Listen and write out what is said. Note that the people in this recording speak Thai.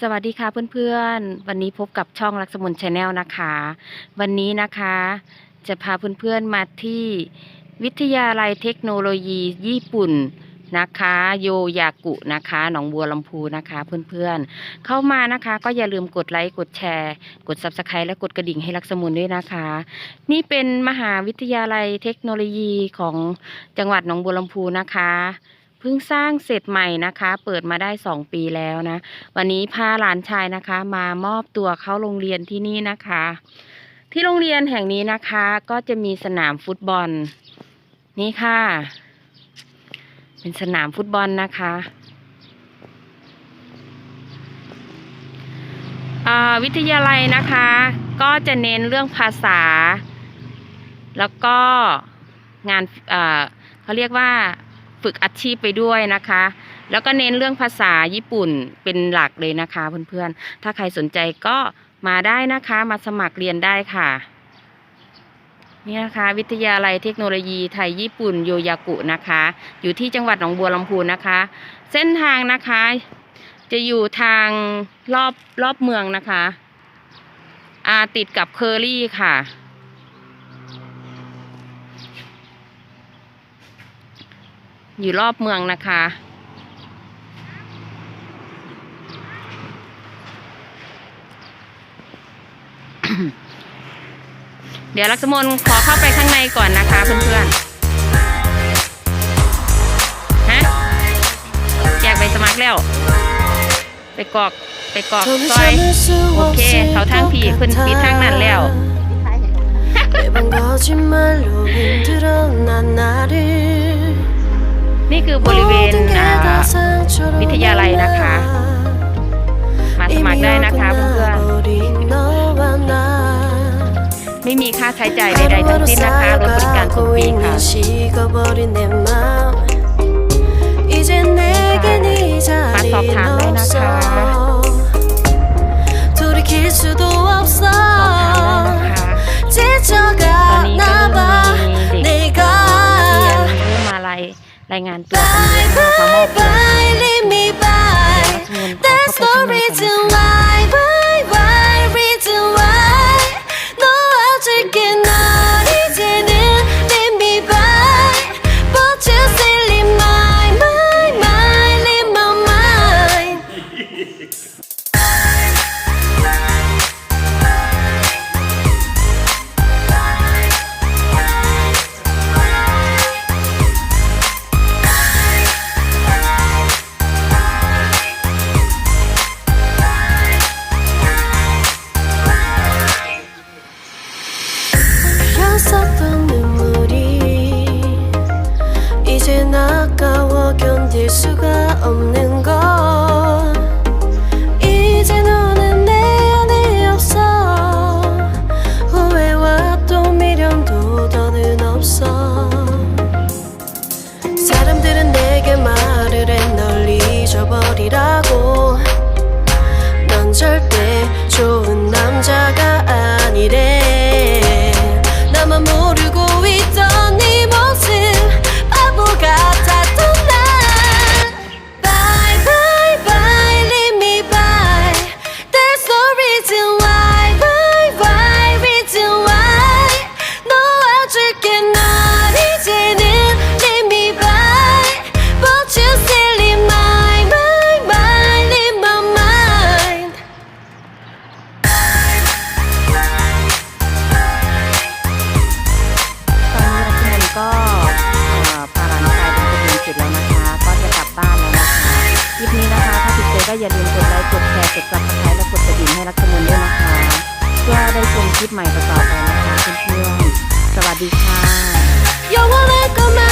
สวัสดีค่ะเพื่อนๆ วันนี้พบกับช่องลักษมนชาแนลนะคะ วันนี้นะคะ จะพาเพื่อนๆมาที่วิทยาลัยเทคโนโลยีญี่ปุ่นนะคะ โยยากุนะคะหนองบัวลำพูนะคะเพื่อนๆ เข้ามานะคะ ก็อย่าลืมกดไลค์กดแชร์ กด subscribe และกดกระดิ่งให้ลักษมุนด้วยนะคะ นี่เป็นมหาวิทยาลัยเทคโนโลยีของจังหวัดหนองบัวลำพูนะคะ พิ่งสร้างเสร็จใหม่นะคะ เปิดมาได้สองปีแล้วนะ วันนี้พาหลานชายนะคะ มามอบตัวเข้าโรงเรียนที่นี่นะคะ ที่โรงเรียนแห่งนี้นะคะ ก็จะมีสนามฟุตบอล นี่ค่ะ เป็นสนามฟุตบอลนะคะวิทยาลัยนะคะ ก็จะเน้นเรื่องภาษา แล้วก็งานเขาเรียกว่า ฝึกอาชีพไปด้วยนะคะ แล้วก็เน้นเรื่องภาษาญี่ปุ่นเป็นหลักเลยนะคะเพื่อนๆ ถ้าใครสนใจก็มาได้นะคะมาสมัครเรียนได้ค่ะ นี่นะคะ วิทยาลัยเทคโนโลยีไทยญี่ปุ่นโยยากุนะคะ อยู่ที่จังหวัดหนองบัวลำพูนะคะ เส้นทางนะคะ จะอยู่ทางรอบรอบเมืองนะคะอาติดกับเคอรี่ค่ะ อยู่รอบเมืองนะคะ เดี๋ยวลักษมนขอเข้าไปข้างในก่อนนะคะเพื่อนๆ ฮะ อยากไปสมัครแล้ว ไปกรอกไปกรอกซอย โอเค เขาทางผีขึ้นปีทางนั้นแล้ว นี่คือบริเวณวิทยาลัยนะคะ มาสมัครได้นะคะเพื่อนไม่มีค่าใช้จ่ายใดๆทั้งสิ้นนะคะ รายรายงานตัวกันเยอะมากมามอบตัว Bye, leave me เ 없어. 사람들은 내게 말을 해널 잊어버리라고 ไลค์ กดแชร์ กดซับสไครต์และกดกระดิ่งให้รักขมูลด้วยนะคะ เพื่อได้ชมคลิปใหม่ต่อๆไปนะคะเพื่อนๆ สวัสดีค่ะ